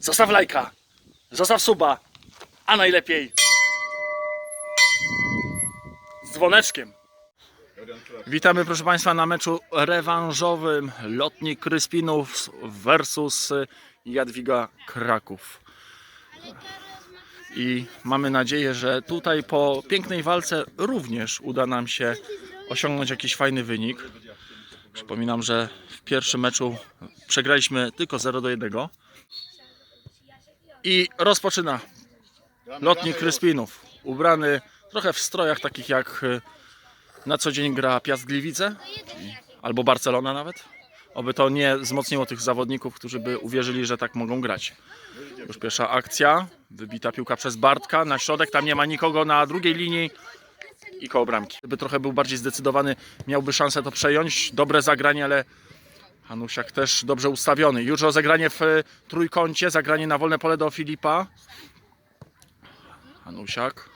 Zostaw lajka, zostaw suba, a najlepiej z dzwoneczkiem. Witamy proszę Państwa na meczu rewanżowym Lotnik Kryspinów versus Jadwiga Kraków. I mamy nadzieję, że tutaj po pięknej walce również uda nam się osiągnąć jakiś fajny wynik. Przypominam, że w pierwszym meczu przegraliśmy tylko 0 do 1. I rozpoczyna lotnik Kryspinów. Ubrany trochę w strojach takich jak y, na co dzień gra Piast Gliwice albo Barcelona nawet. Oby to nie wzmocniło tych zawodników, którzy by uwierzyli, że tak mogą grać. Już pierwsza akcja. Wybita piłka przez Bartka na środek. Tam nie ma nikogo na drugiej linii i koło bramki. Gdyby trochę był bardziej zdecydowany, miałby szansę to przejąć. Dobre zagranie, ale Hanusiak też dobrze ustawiony. Już rozegranie w e, trójkącie, zagranie na wolne pole do Filipa. Hanusiak.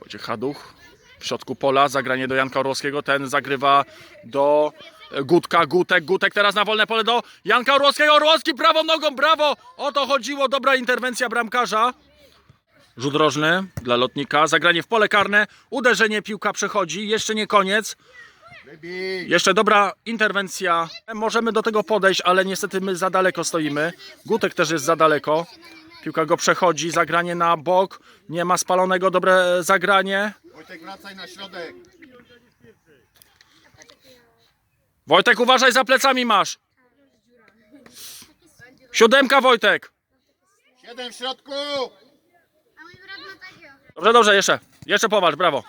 Wojciech Haduch. W środku pola, zagranie do Janka Orłowskiego. Ten zagrywa do e, Gutka, Gutek, Gutek teraz na wolne pole do Janka Orłowskiego. Orłowski prawą nogą, brawo! O to chodziło, dobra interwencja bramkarza. Rzut rożny dla lotnika, zagranie w pole karne, uderzenie, piłka przechodzi, jeszcze nie koniec. Jeszcze dobra interwencja. Możemy do tego podejść, ale niestety my za daleko stoimy. Gutek też jest za daleko. Piłka go przechodzi, zagranie na bok. Nie ma spalonego, dobre zagranie. Wojtek, wracaj na środek. Wojtek, uważaj za plecami masz. Siódemka Wojtek. Siedem w środku. Takiego. Dobrze, dobrze, jeszcze. Jeszcze powalcz, brawo.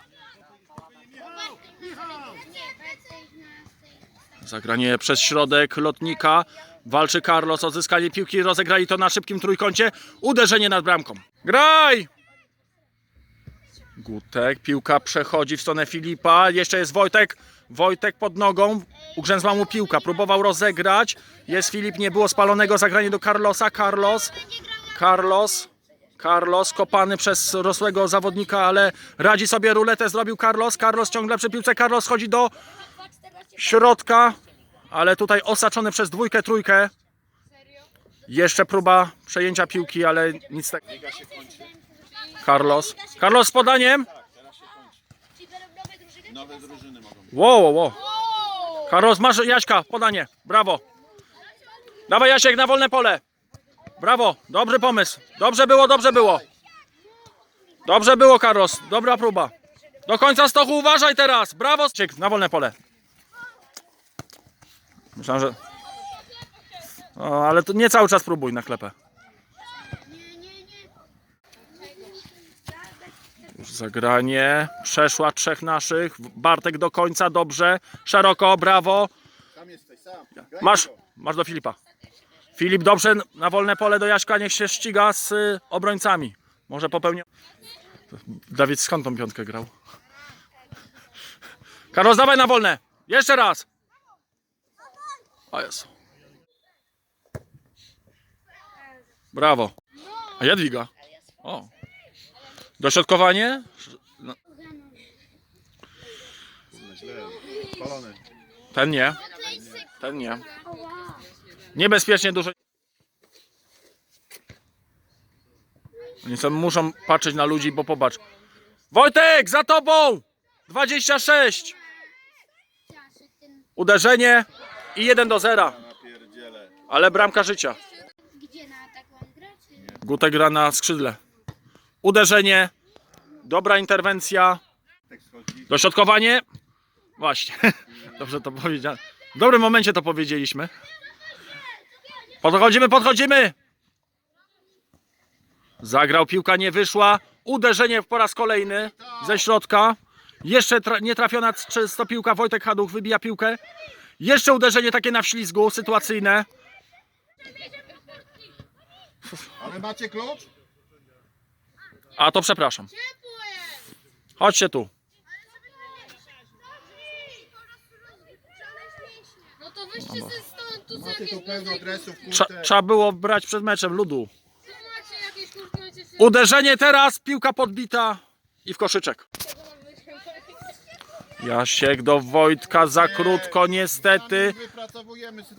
Nie, lecę ich na tej. Zagranie przez środek lotnika. Walczy Carlos o zyskanie piłki. Rozegrali to na szybkim trójkącie. Uderzenie nad bramką. Graj! Gutek. Piłka przechodzi w stronę Filipa. Jeszcze jest Wojtek. Wojtek pod nogą. Ugrzęzła mu piłka. Próbował rozegrać. Jest Filip. Nie było spalonego. Zagranie do Carlosa. Carlos. Carlos. Carlos kopany przez rosłego zawodnika, ale radzi sobie ruletę. Zrobił Carlos. Carlos ciągle przy piłce. Carlos chodzi do środka, ale tutaj osaczony przez dwójkę, trójkę. Jeszcze próba przejęcia piłki, ale nic tak. Carlos. Carlos z podaniem. Nowe drużyny mogą być. Wow, wow, wow. Carlos, masz Jaśka, podanie. Brawo. Dawaj Jasiek na wolne pole. Brawo, dobry pomysł. Dobrze było, dobrze było. Dobrze było, Carlos. Dobra próba. Do końca stochu uważaj teraz. Brawo. Jasiek, na wolne pole. Myślałem, że... O, ale to nie cały czas próbuj na klepę. Już zagranie. Przeszła trzech naszych. Bartek do końca, dobrze. Szeroko, brawo. Tam jesteś, sam. Graj Masz, masz do Filipa. Filip dobrze na wolne pole do Jaśka, niech się ściga z y, obrońcami. Może popełnia. Dawid skąd tą piątkę grał? Karol, dawaj na wolne. Jeszcze raz. O Jezu. Brawo. A Jadwiga. O. Dośrodkowanie? No, ten nie. Ten nie. Niebezpiecznie dużo. Oni sobie muszą patrzeć na ludzi, bo popatrz. Wojtek, za tobą! 26! Uderzenie i 1 do 0. Napierdzielę. Ale bramka życia. Gdzie na taką grać? Gutek gra na skrzydle. Uderzenie. Dobra interwencja. Dośrodkowanie. Właśnie. Dobrze to powiedziałem. W dobrym momencie to powiedzieliśmy. Podchodzimy, podchodzimy. Zagrał, piłka nie wyszła. Uderzenie po raz kolejny ze środka. Jeszcze tra nie trafiona czysto piłka. Wojtek Haduch wybija piłkę. Jeszcze uderzenie takie na wślizgu, sytuacyjne. Ale macie klucz? A to przepraszam. Chodźcie tu. No to wyście ze stąd, tu są Macie jakieś tu pełno dresów, Trza kurtę. trzeba było brać przed meczem ludu. macie jakieś kurtki, macie Uderzenie teraz, piłka podbita i w koszyczek. Jasiek do Wojtka za krótko niestety.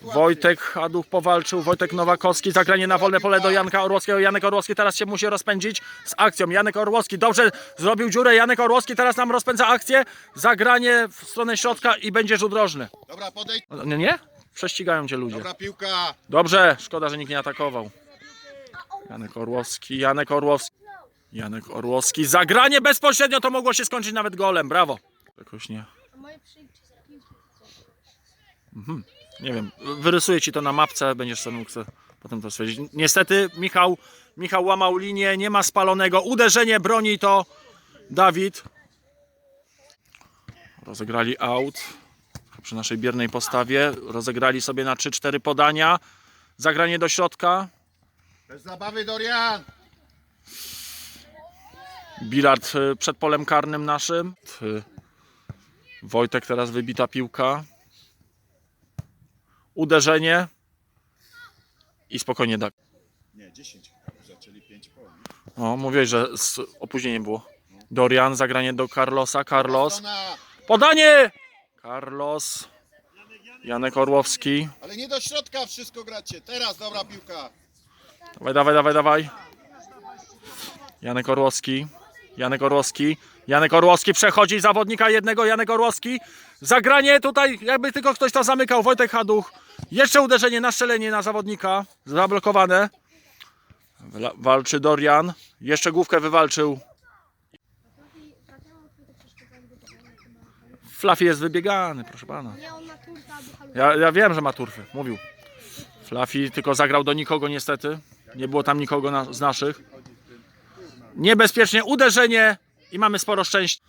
Wojtek Haduch powalczył, Wojtek Nowakowski, zagranie na wolne pole do Janka Orłowskiego. Janek Orłowski teraz się musi rozpędzić z akcją. Janek Orłowski dobrze zrobił dziurę. Janek Orłowski teraz nam rozpędza akcję. Zagranie w stronę środka i będzie rzut rożny. Dobra, podejdź. Nie, nie? Prześcigają cię ludzie. Dobra, piłka. Dobrze, szkoda, że nikt nie atakował. Janek Orłowski, Janek Orłowski. Janek Orłowski, zagranie bezpośrednio to mogło się skończyć nawet golem, brawo. Jakoś nie. Piłki. Nie wiem, wyrysuję ci to na mapce, będziesz sobie mógł potem to stwierdzić. Niestety Michał, Michał łamał linię, nie ma spalonego. Uderzenie broni to Dawid. Rozegrali out przy naszej biernej postawie. Rozegrali sobie na 3-4 podania. Zagranie do środka. Bez zabawy, Dorian. Bilard y, przed polem karnym naszym. Wojtek teraz wybita piłka. Uderzenie. I spokojnie da. Nie, 10 zaczęli 5 po. O, mówiłeś, że z opóźnieniem było. Dorian, zagranie do Carlosa. Carlos. Podanie! Carlos. Janek Orłowski. Ale nie do środka wszystko gracie. Teraz dobra piłka. Dawaj, dawaj, dawaj, dawaj. Janek Orłowski. Janek Orłowski. Janek Orłowski przechodzi zawodnika jednego. Janek Orłowski. Zagranie tutaj, jakby tylko ktoś to zamykał. Wojtek Haduch. Jeszcze uderzenie na strzelenie na zawodnika. Zablokowane. Walczy Dorian. Jeszcze główkę wywalczył. Fluffy jest wybiegany, proszę pana. Ja, ja wiem, że ma turfy, mówił. Fluffy tylko zagrał do nikogo niestety. Nie było tam nikogo na, z naszych. Niebezpiecznie uderzenie i mamy sporo szczęścia.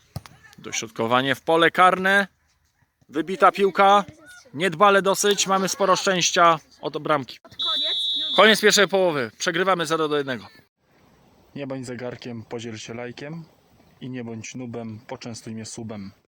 Dośrodkowanie w pole karne. Wybita piłka. Niedbale dosyć. Mamy sporo szczęścia od bramki. Koniec pierwszej połowy. Przegrywamy 0 do 1. Nie bądź zegarkiem, podziel się lajkiem. I nie bądź nubem, poczęstuj mnie subem.